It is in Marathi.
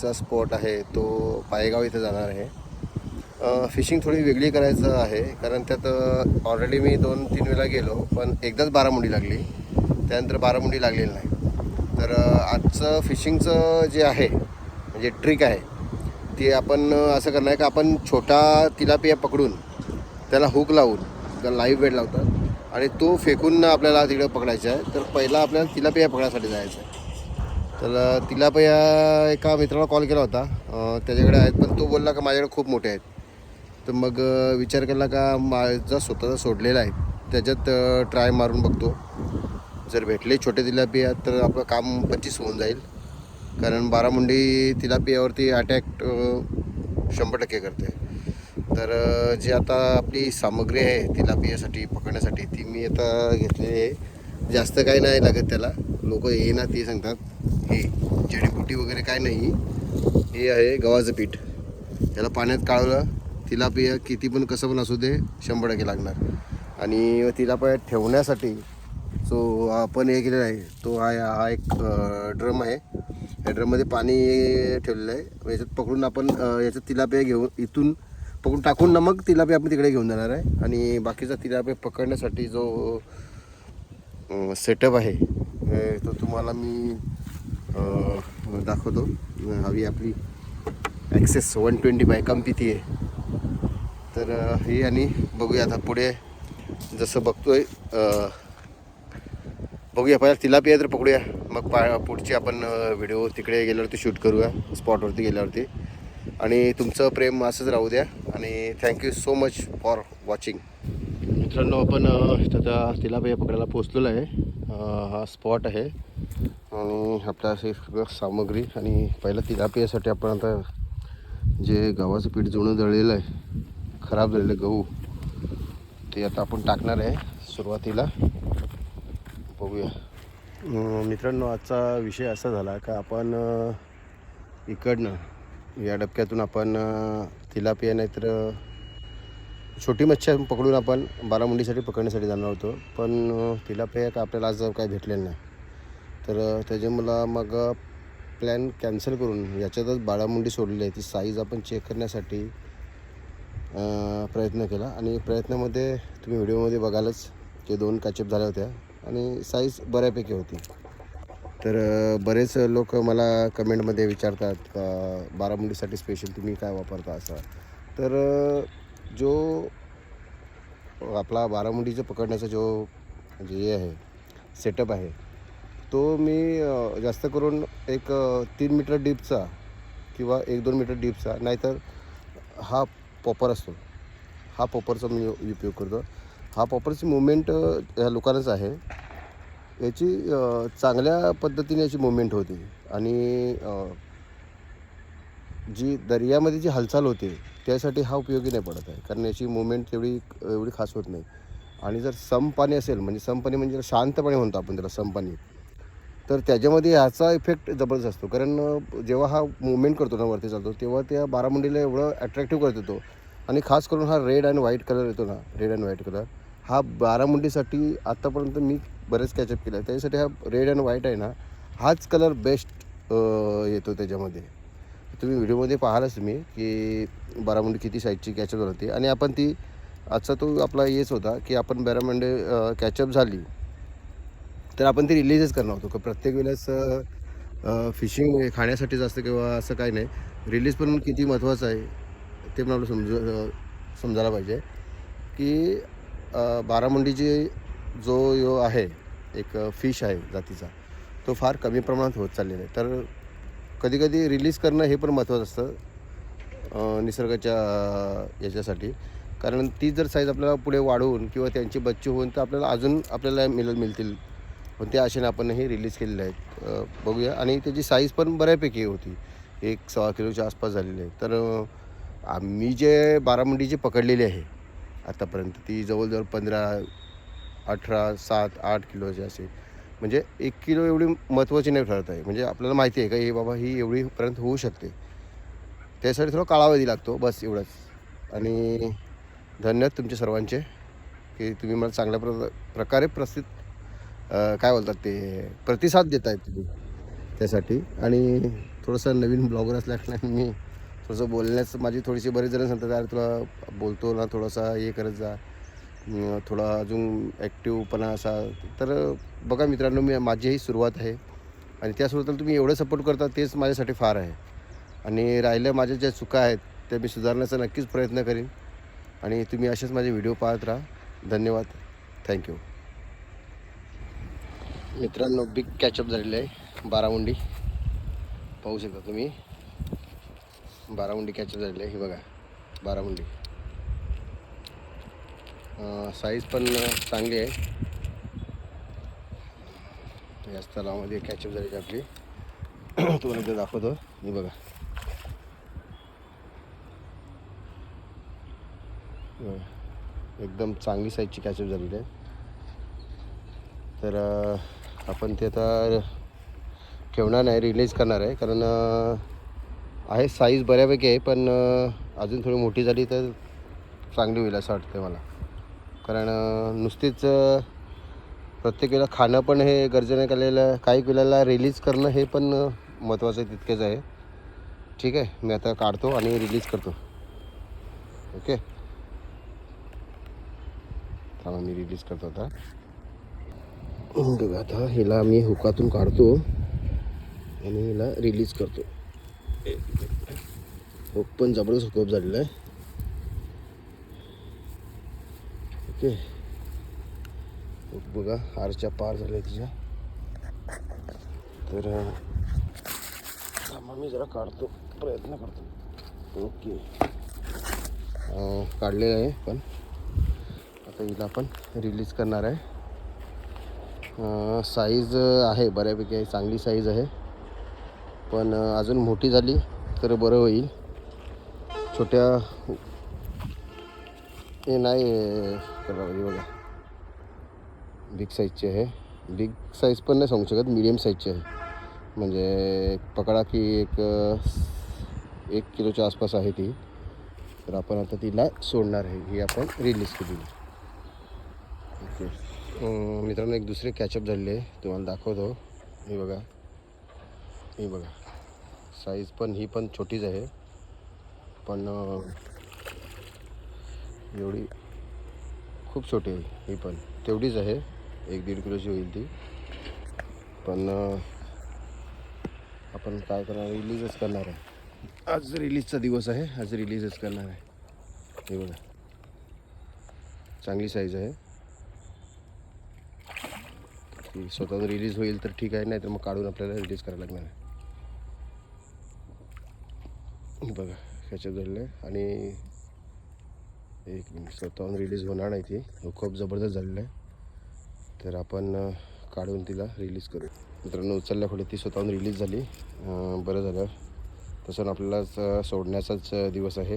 फिशिंगचा स्पॉट आहे तो पायगाव इथे जाणार आहे. फिशिंग थोडी वेगळी करायचं आहे कारण त्यात ऑलरेडी मी दोन तीन वेळा गेलो पण एकदाच बारामुंडी लागली. त्यानंतर बारामुंडी लागलेली नाही. तर आजचं फिशिंगचं जे आहे म्हणजे ट्रिक आहे ते आपण असं करणार आहे का आपण छोटा तिलापिया पकडून त्याला हुक लावून त्याला लाईव्ह वेट लावतात. आणि तो फेकून आपल्याला तिकडे पकडायचा आहे. तर पहिला आपल्याला तिलापिया पकडायसाठी जायचं आहे. तर तिला पण या एका मित्राला कॉल केला होता. त्याच्याकडे आहेत पण तो बोलला का माझ्याकडे खूप मोठे आहेत. तर मग विचार केला का माझा स्वतःचा सोडलेला आहे. त्याच्यात ट्राय मारून बघतो. जर भेटले छोटे तिलापिया तर आपलं काम पच्चीस होऊन जाईल. कारण बारामुंडी तिलापियावरती अटॅक शंभर टक्के करते. तर जी आता आपली सामग्री आहे तिलापियासाठी पकडण्यासाठी ती मी आता घेतलेली आहे. जास्त काही नाही लागत त्याला. लोक हे ना ते सांगतात हे जडीबुटी वगैरे काय नाही. हे आहे गव्हाचं पीठ. त्याला पाण्यात काढलं तिलापिया किती पण कसं पण असू दे शंभर टक्के लागणार. आणि तिलापिया ठेवण्यासाठी जो आपण हे केलेला आहे तो हा हा एक ड्रम आहे. या ड्रममध्ये पाणी ठेवलेलं आहे. याच्यात पकडून आपण याच्यात तिलापिया घेऊन इथून पकडून टाकून ना मग तिलापिया आपण तिकडे घेऊन जाणार आहे. आणि बाकीचा तिलापिया पकडण्यासाठी जो सेटअप आहे तो तुम्हाला मी दाखवतो. हवी आपली ॲक्सेस वन ट्वेंटी बाय कंपिती आहे. तर हे आणि बघूया आता पुढे जसं बघतोय आहे बघूया पहिला तिलापिया तर पकडूया. मग पा पुढची आपण व्हिडिओ तिकडे गेल्यावरती शूट करूया स्पॉटवरती गेल्यावरती. आणि तुमचं प्रेम असंच राहू द्या. आणि thank you so much for watching मित्रांनो आपण त्याचा तिलापिया पकडायला पोचलेलो आहे. हा स्पॉट आहे. आणि आपल्या असे सगळं सामग्री आणि पहिला तिलापियासाठी आपण आता जे गव्हाचं पीठ जुनं जळलेलं आहे खराब झालेलं गहू ते आता आपण टाकणार आहे सुरुवातीला. बघूया. मित्रांनो आजचा विषय असा झाला का आपण इकडनं या डबक्यातून आपण तिलापिया नाहीतर छोटी मच्छी पकडून आपण बारामुंडीसाठी पकडण्यासाठी जाणार होतो. पण तिला तिलापिया का आपल्याला आज काही भेटलेलं नाही तर त्याचे मला मग प्लॅन कॅन्सल करून याच्यातच बाळामुंडी सोडलेली आहे. ती साईज आपण चेक करण्यासाठी प्रयत्न केला. आणि प्रयत्नामध्ये तुम्ही व्हिडिओमध्ये बघालच ते दोन काचेप झाल्या होत्या आणि साईज बऱ्यापैकी होती. तर बरेच लोक मला कमेंटमध्ये विचारतात का बारामुंडीसाठी स्पेशल तुम्ही काय वापरता असं. तर जो आपला बारामुंडीचं पकडण्याचा जो जे हे आहे सेटअप आहे तो मी जास्त करून एक तीन मीटर डीपचा किंवा एक दोन मीटर डीपचा नाहीतर हा पॉपर असतो. हा पॉपरचा मी उपयोग करतो. हा पॉपरची मुवमेंट ह्या लोकांनाच आहे. याची चांगल्या पद्धतीने याची मुवमेंट होती. आणि जी दर्यामध्ये जी हालचाल होते त्यासाठी हा उपयोगी नाही पडत आहे. कारण याची मुवमेंट तेवढी एवढी खास होत नाही. आणि जर सम पाणी असेल म्हणजे सम पाणी म्हणजे शांतपणे म्हणतो आपण त्याला सम पाणी तर त्याच्यामध्ये ह्याचा इफेक्ट जबरदस्त असतो. कारण जेव्हा हा मुवमेंट करतो ना वरती चालतो तेव्हा त्या बारामुंडीला एवढं अट्रॅक्टिव्ह करत येतो आणि खास करून हा रेड अँड व्हाईट कलर येतो ना रेड अँड व्हाईट कलर हा बारामुंडीसाठी आत्तापर्यंत मी बरेच कॅचअप केला आहे त्याच्यासाठी हा रेड अँड व्हाईट आहे ना हाच कलर बेस्ट येतो त्याच्यामध्ये. तुम्ही व्हिडिओमध्ये पाहालच तुम्ही की बारामुंडी किती साईजची कॅचअप होती. आणि आपण ती आजचा तो आपला हेच होता की आपण बारामुंडे कॅचअप झाली तर आपण ती रिलीजच करणार होतो. का प्रत्येक वेळेस फिशिंग खाण्यासाठीच असतं किंवा असं काही नाही. रिलीज पण किती महत्त्वाचं आहे ते पण आपलं समजू समजायला पाहिजे. की बारामुंडीची जो यो आहे एक फिश आहे जातीचा तो फार कमी प्रमाणात होत चाललेला आहे. तर कधीकधी रिलीज करणं हे पण महत्त्वाचं असतं निसर्गाच्या याच्यासाठी. कारण ती जर साईज आपल्याला पुढे वाढवून किंवा त्यांची बच्ची होऊन तर आपल्याला अजून आपल्याला मिळत मिळतील. पण त्या आशेने आपण हे रिलीज केलेले आहेत. बघूया. आणि त्याची साईज पण बऱ्यापैकी होती. एक सव्वा किलोच्या आसपास झालेली आहे. तर आम्ही जे बारामुंडी जी पकडलेली आहे आतापर्यंत ती जवळजवळ पंधरा अठरा सात आठ किलोची असे. म्हणजे एक किलो एवढी महत्त्वाची नाही ठरत आहे. म्हणजे आपल्याला माहिती आहे का हे बाबा ही एवढीपर्यंत होऊ शकते. त्यासाठी थोडा कालावधी लागतो बस एवढंच. आणि धन्यवाद तुमचे सर्वांचे की तुम्ही मला चांगल्या प्र प्रकारे प्रसिद्ध काय बोलतात ते प्रतिसाद देत आहेत तुम्ही त्यासाठी. आणि थोडंसं नवीन ब्लॉगर असल्याकारणाने मी थोडंसं बोलण्यास माझी थोडीशी बरेच जण सांगतात अरे तुला बोलतो ना थोडासा हे करत जा. थोडा अजून ॲक्टिवपणा असा. तर बघा मित्रांनो मी माझीही सुरुवात आहे. आणि त्या सुरुवातीला तुम्ही एवढं सपोर्ट करता तेच माझ्यासाठी फार आहे. आणि राहिल्या माझ्या ज्या चुका आहेत त्या मी सुधारण्याचा नक्कीच प्रयत्न करीन. आणि तुम्ही असेच माझे व्हिडिओ पाहत राहा. धन्यवाद. थँक्यू मित्रांनो बिग कॅचअप झालेलं आहे. बारामुंडी. पाहू शकता तुम्ही. बारामुंडी कॅचअप झालेलं आहे. हे बघा. बारामुंडी. साईज पण चांगली आहे. याच तलावामध्ये कॅचअप झाली आपली तुम्हाला इथे दाखवतो. मी बघा. एकदम चांगली साईजची कॅचअप झालेली आहे. तर आपण ते आता ठेवणार नाही रिलीज करणार आहे. कारण आहे साईज बऱ्यापैकी आहे पण अजून थोडी मोठी झाली तर चांगली होईल असं वाटतं मला. कारण अं, नुसतीच प्रत्येक वेळेला खाणं पण हे गरजेने केलेलं काही वेळेला रिलीज करणं हे पण महत्त्वाचं आहे तितकेच आहे. ठीक आहे मी आता काढतो आणि रिलीज करतो. ओके? थांबा मी रिलीज करतो आता. बघा आता हिला मी हुकातून काढतो आणि हिला रिलीज करतो. हुक पण जबरदस्त हुकअप झालेला आहे. ओके. बघा हारच्या पार झाल्या तिच्या. तर मी जरा काढतो प्रयत्न करतो. ओके. काढलेलं आहे पण आता हिला आपण रिलीज करणार आहे. साईज आहे बऱ्यापैकी आहे चांगली साईज आहे. पण अजून मोठी झाली तर बरं होईल. छोट्या हे नाही बघा बिग साईजची आहे बिग साईज पण नाही सांगू शकत मिडियम साईजची आहे म्हणजे पकडा की एक एक किलोच्या आसपास आहे ती. तर आपण आता तिला सोडणार आहे ही आपण रिलीज केली. ओके मित्रांनो एक दुसरे कॅचअप झालेले आहे. तुम्हाला दाखवतो. हे बघा. हे बघा. साईज पण ही पण छोटीच आहे. पण एवढी खूप छोटी आहे. ही पण. तेवढीच आहे. एक दीड किलोची होईल ती. पण आपण काय करणार? रिलीजच करणार आहे. आज रिलीजचा दिवस आहे. आज रिलीजच करणार आहे. हे बघा. चांगली साईज आहे. ती स्वतः रिलीज होईल तर ठीक आहे. नाही तर मग काढून आपल्याला रिलीज करायला लागणार आहे. बघा. ह्याच्यात झालेलं आहे आणि एक मिनिट. स्वतःहून रिलीज होणार नाही ती. खूप जबरदस्त झालेलं आहे. तर आपण काढून तिला रिलीज करू मित्रांनो उचलल्या पुढे ती स्वतःहून रिलीज झाली. बरं झालं. तसं आपल्यालाच सोडण्याचाच दिवस आहे.